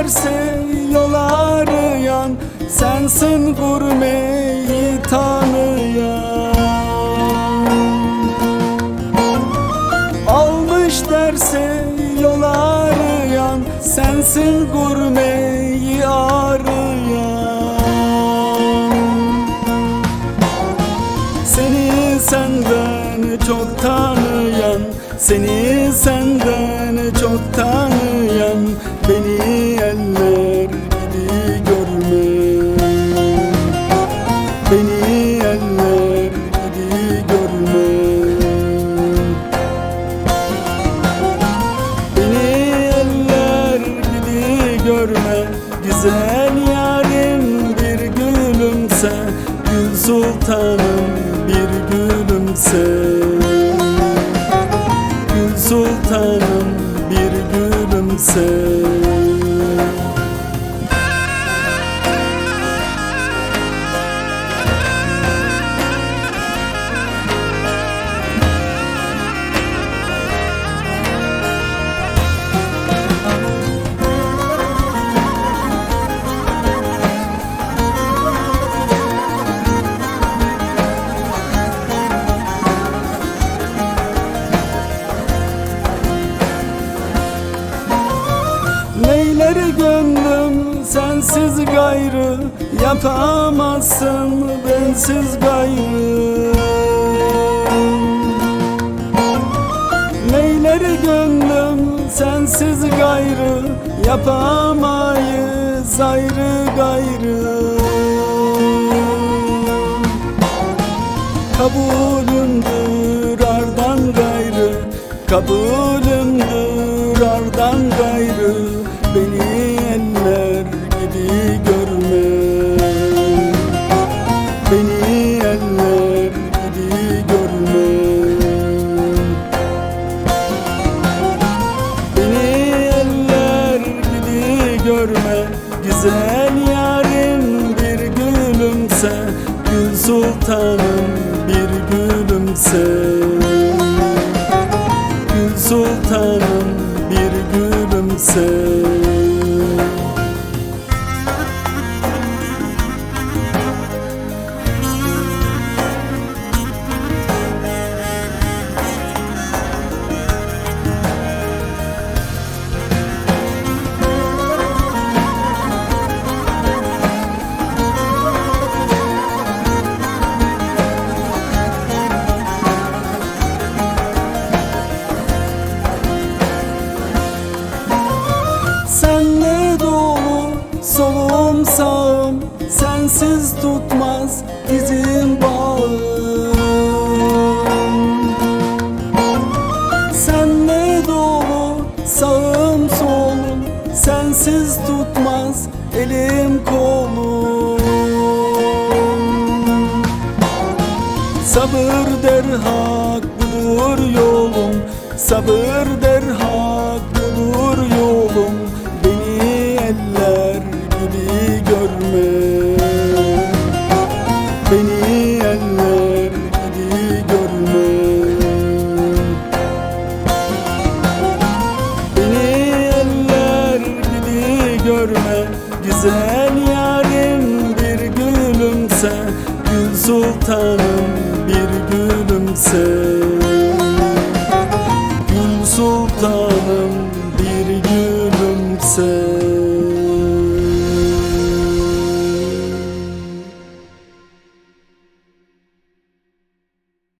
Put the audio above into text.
derse yol arayan Sensin gurmeyi tanıyan. Almış derse yol arayan Sensin gurmeyi arayan. Seni senden çok tanıyan Seni senden çok tanıyan sultanım bir gülümse. Gül sultanım bir gülümse Neyleri gönlüm sensiz gayrı Yapamazsın bensiz gayrı. Neyleri gönlüm sensiz gayrı Yapamayız ayrı gayrı. Kabulümdür ardan gayrı Kabulümdür ardan gayrı Beni eller gibi görme. Beni eller gibi görme. Beni eller gibi görme. Güzel yarim bir gülümse Gül sultanım bir gülümse. Gül sultanım bir gülümse sağım Sensiz tutmaz dizim bağım. Senle dolu sağım solum Sensiz tutmaz elim kolum. Sabır der haklıdır yolum Sabır der haklıdır yolum gülümse Gül sultanım bir gülümse. Gül sultanım bir gülümse.